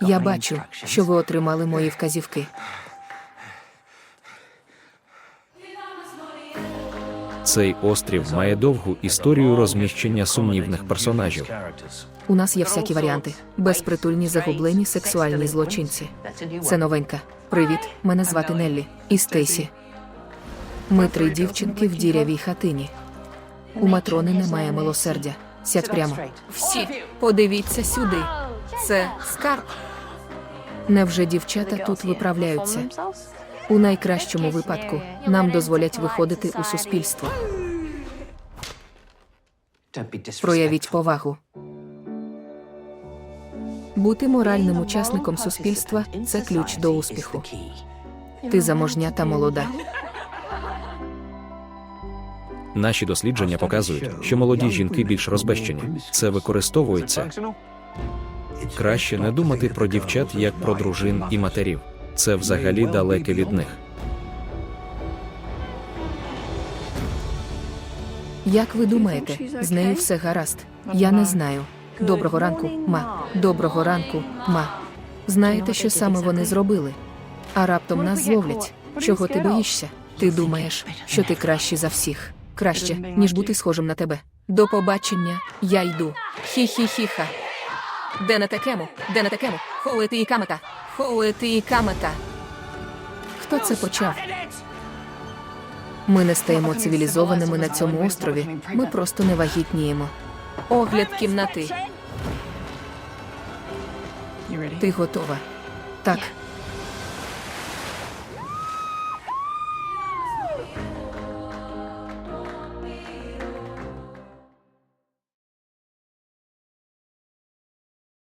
Я бачу, що ви отримали мої вказівки. Цей острів має довгу історію розміщення сумнівних персонажів. У нас є всякі варіанти: безпритульні загублені сексуальні злочинці. Це новенька. Привіт, мене звати Неллі і Стейсі. Ми три дівчинки в дірявій хатині. У матрони немає милосердя. Сядь прямо. Всі подивіться сюди. Це скарб. Невже дівчата тут виправляються? У найкращому випадку нам дозволять виходити у суспільство. Проявіть повагу. Бути моральним учасником суспільства це ключ до успіху. Ти заможня та молода. Наші дослідження показують, що молоді жінки більш розбещені. Це використовується. Краще не думати про дівчат як про дружин і матерів. Це взагалі далеке від них. Як ви думаєте, з нею все гаразд? Я не знаю. Доброго ранку, ма. Доброго ранку, ма. Знаєте, що саме вони зробили? А раптом нас зловлять. Чого ти боїшся? Ти думаєш, що ти кращий за всіх. Краще, ніж бути схожим на тебе. До побачення, я йду. Хі-хі-хіха. Де на такему? Де на такему? Холити і камета. Холити і камета. Хто це почав? Ми не стаємо цивілізованими на цьому острові. Ми просто не вагітніємо. Огляд кімнати. Ти готова? Так,